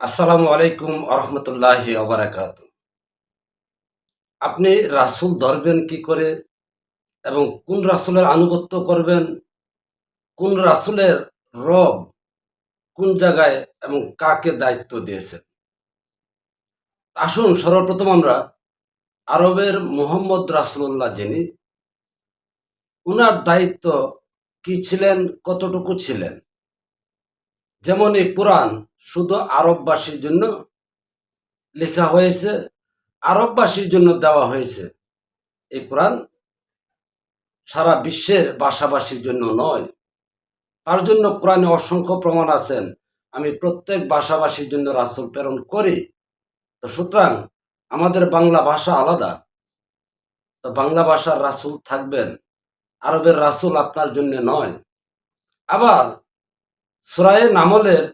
আসসালামু আলাইকুম আরহামতুল্লাহ ওবরাকাত আপনি রাসূল ধরবেন কি করে এবং কোন রাসূলের আনুগত্য করবেন, কোন রাসূলের রব কোন জায়গায় এবং কাকে দায়িত্ব দিয়েছেন? আসুন সর্বপ্রথম আমরা আরবের মোহাম্মদ রাসুল্লাহ যিনি, উনার দায়িত্ব কি ছিলেন, কতটুকু ছিলেন? যেমন এই কোরআন শুধু আরববাসীর জন্য লেখা হয়েছে, আরববাসীর জন্য দেওয়া হয়েছে। এই কোরআন সারা বিশ্বের ভাষাভাষীর জন্য নয়। তার জন্য কোরআনে অসংখ্য প্রমাণ আছেন। আমি প্রত্যেক ভাষাভাষীর জন্য রাসুল প্রেরণ করি। তো সুতরাং আমাদের বাংলা ভাষা আলাদা। তো বাংলা ভাষার রাসুল থাকবেন, আরবের রাসূল আপনার জন্য নয়। আবার সুরায়ে নামলের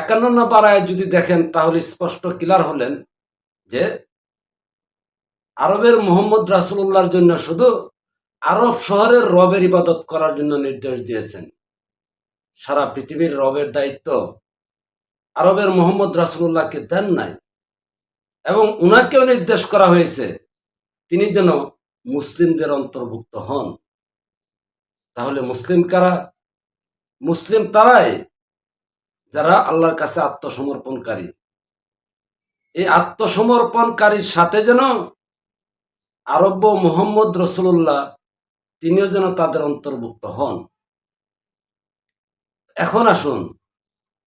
একান্ন নম্বর আয়াত যদি দেখেন, তাহলে স্পষ্ট ক্লিয়ার হলেন যে আরবের মোহাম্মদ রাসূলুল্লাহর জন্য শুধু আরব শহরের রবের ইবাদত করার জন্য নির্দেশ দিয়েছেন। সারা পৃথিবীর রবের দায়িত্ব আরবের মোহাম্মদ রাসূলুল্লাহকে দেন নাই এবং উনাকেও নির্দেশ করা হয়েছে, তিনি যেন মুসলিমদের অন্তর্ভুক্ত হন। তাহলে মুসলিম কারা? মুসলিম তারাই যারা আল্লাহর কাছে আত্মসমর্পণকারী। এই আত্মসমর্পণকারীর সাথে যেন আরব্য মোহাম্মদ রসুল্লাহ তিনিও যেন তাদের অন্তর্ভুক্ত হন। এখন আসুন,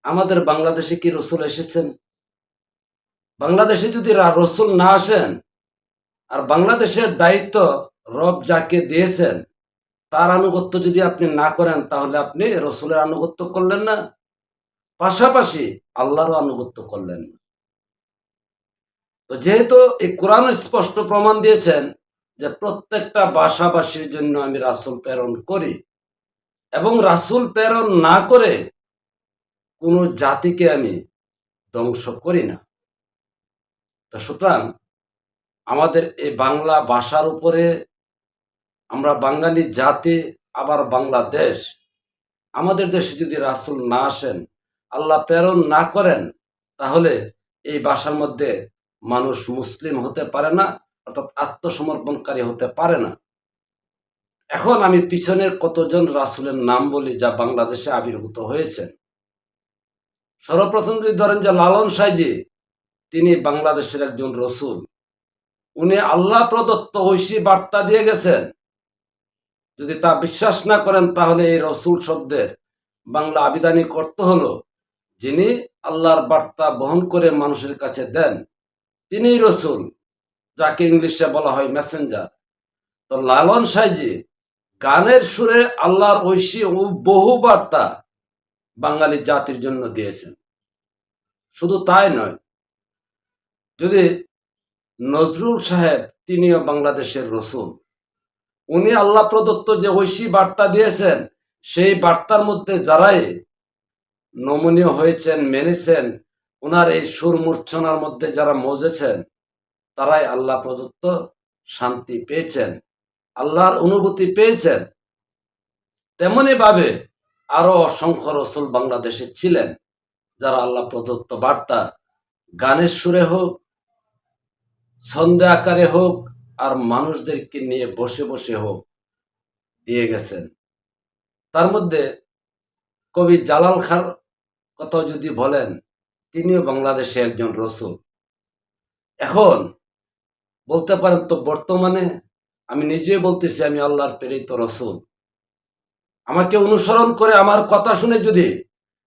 আমাদের বাংলাদেশে কি রসুল এসেছেন? বাংলাদেশে যদি রসুল না আসেন, আর বাংলাদেশের দায়িত্ব রব যাকে দিয়েছেন, তার আনুগত্য যদি আপনি না করেন, তাহলে আপনি রসুলের আনুগত্য করলেন না। পাশাপাশি আল্লাহরও আনুগত্য করলেন। না তো যেহেতু এই কোরআন স্পষ্ট প্রমাণ দিয়েছেন যে প্রত্যেকটা ভাষাভাষীর জন্য আমি রাসূল প্রেরণ করি এবং রাসূল প্রেরণ না করে কোনো জাতিকে আমি ধ্বংস করি না। তো সুতরাং আমাদের এই বাংলা ভাষার উপরে আমরা বাঙালি জাতি, আবার বাংলাদেশ, আমাদের দেশে যদি রাসুল না আসেন আল্লাহ প্রেরণ না করেন, তাহলে এই ভাষার মধ্যে মানুষ মুসলিম হতে পারে না, অর্থাৎ আত্মসমর্পণকারী হতে পারে না। এখন আমি পিছনের কতজন রাসুলের নাম বলি যা বাংলাদেশে আবির্ভূত হয়েছেন সর্বপ্রথম যদি ধরেন যে লালন সাইজি, তিনি বাংলাদেশের একজন রসুল। উনি আল্লাহ প্রদত্ত ঐশী বার্তা দিয়ে গেছেন। যদি তা বিশ্বাস না করেন, তাহলে এই রসুল শব্দের বাংলা আবিধানিক অর্থ হলো যিনি আল্লাহর বার্তা বহন করে মানুষের কাছে দেন, তিনিই রসুল, যাকে ইংলিশে বলা হয় মেসেঞ্জার তো লালন সাইজি, গানের সুরে আল্লাহর ঐশী ও বহু বার্তা বাঙালি জাতির জন্য দিয়েছেন। শুধু তাই নয়, যদি নজরুল সাহেব তিনিও বাংলাদেশের রসুল, উনি আল্লাহ প্রদত্ত যে ঐশী বার্তা দিয়েছেন, সেই বার্তার মধ্যে যারাই নমনীয় হয়েছেন, মেনেছেন ওনার এই সুর মূর্ছনার মধ্যে যারা মজেছেন, তারাই আল্লাহ প্রদত্ত শান্তি পেয়েছেন, আল্লাহর অনুভূতি পেয়েছেন। তেমনি ভাবে আরও অসংখ্য রসুল বাংলাদেশে ছিলেন, যারা আল্লাহ প্রদত্ত বার্তা গানের সুরে হোক, ছন্দে আকারে হোক, আর মানুষদেরকে নিয়ে বসে বসে হোক দিয়ে গেছেন। তার মধ্যে কবি জালাল খার কথা যদি বলেন, তিনিও বাংলাদেশে একজন রসুল। এখন বলতে পারেন তো বর্তমানে আমি নিজে বলতেছি আমি আল্লাহর প্রেরিত রসুল। আমাকে অনুসরণ করে আমার কথা শুনে যদি,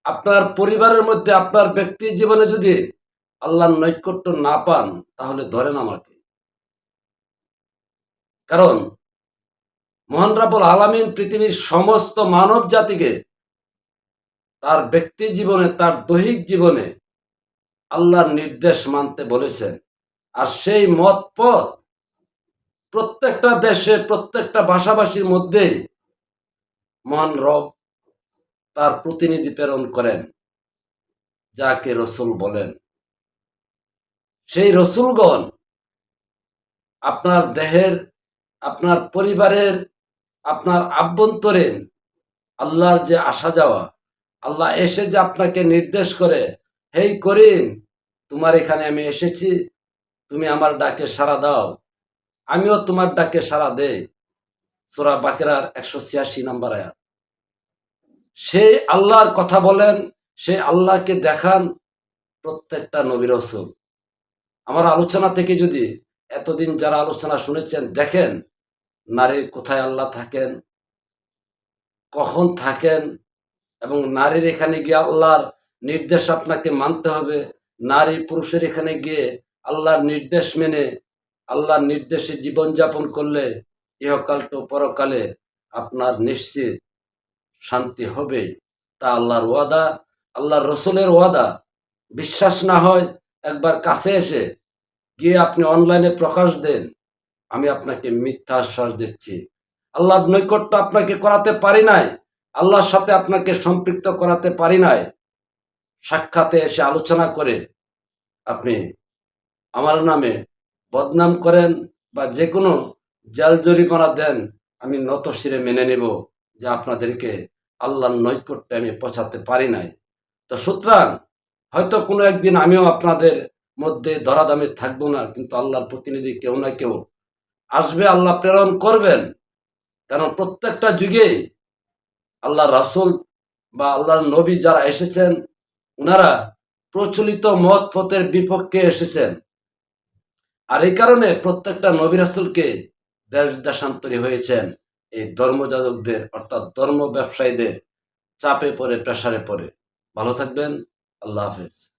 আপনার পরিবারের মধ্যে, আপনার ব্যক্তি জীবনে যদি আল্লাহর নৈকট্য না পান, তাহলে ধরেন আমাকে। কারণ মোহন রাবুল আলামিন পৃথিবীর সমস্ত মানব জাতিকে তার ব্যক্তি জীবনে, তার দৈহিক জীবনে আল্লাহর নির্দেশ মানতে বলেছেন। আর সেই মত পথ প্রত্যেকটা দেশে, প্রত্যেকটা ভাষাভাষীর মধ্যে মহান রব তার প্রতিনিধি প্রেরণ করেন, যাকে রসুল বলেন। সেই রসুলগণ আপনার দেহের, আপনার পরিবারের, আপনার আভ্যন্তরীণ আল্লাহর যে আসা যাওয়া আল্লাহ এসে যে আপনাকে নির্দেশ করে, হেই করিম, তোমার এখানে আমি এসেছি, তুমি আমার ডাকে সাড়া দাও, আমিও তোমার ডাকে সাড়া দেই। সোরা বাকেরার একশো ছিয়াশি নম্বর আয়াত। সেই আল্লাহর কথা বলেন সেই আল্লাহকে দেখান প্রত্যেকটা নবী রসুল। আমার আলোচনা থেকে যদি এতদিন যারা আলোচনা শুনেছেন দেখেন নারীর কোথায় আল্লাহ থাকেন, কখন থাকেন এবং নারীর এখানে গিয়ে আল্লাহর নির্দেশ আপনাকে মানতে হবে। নারী পুরুষের এখানে গিয়ে আল্লাহর নির্দেশ মেনে, আল্লাহর নির্দেশে জীবনযাপন করলে ইহকাল তো পরকালে আপনার নিশ্চিত শান্তি হবে তা আল্লাহর ওয়াদা, আল্লাহর রসুলের ওয়াদা। বিশ্বাস না হয় একবার কাছে এসে গিয়ে আপনি অনলাইনে প্রকাশ দেন, আমি আপনাকে মিথ্যা আশ্বাস দিচ্ছি। আল্লাহর নৈকট্য আপনাকে করাতে পারি নাই। আল্লাহর সাথে আপনাকে সম্পৃক্ত করাতে পারি নাই। সাক্ষাতে এসে আলোচনা করে আপনি আমার নামে বদনাম করেন বা যে কোনো জাল জরিমানা দেন, আমি নত শিরে মেনে নেব যে আপনাদেরকে আল্লাহর নৈকট্যে আমি পৌঁছাতে পারি নাই। তো সুতরাং হয়তো কোনো একদিন আমিও আপনাদের মধ্যে ধরাদামে থাকব না, কিন্তু আল্লাহর প্রতিনিধি কেউ না কেউ আসবে, আল্লাহ প্রেরণ করবেন। কারণ প্রত্যেকটা যুগে আল্লাহ রাসুল বা আল্লাহর নবী যারা এসেছেন ওনারা প্রচলিত মত পথের বিপক্ষে এসেছেন। আর এই কারণে প্রত্যেকটা নবী রাসুলকে দেশ দেশান্তরী হয়েছেন। এই ধর্মযাজকদের, অর্থাৎ ধর্ম ব্যবসায়ীদের চাপে পড়ে, প্রেসারে পড়ে। ভালো থাকবেন। আল্লাহ হাফেজ।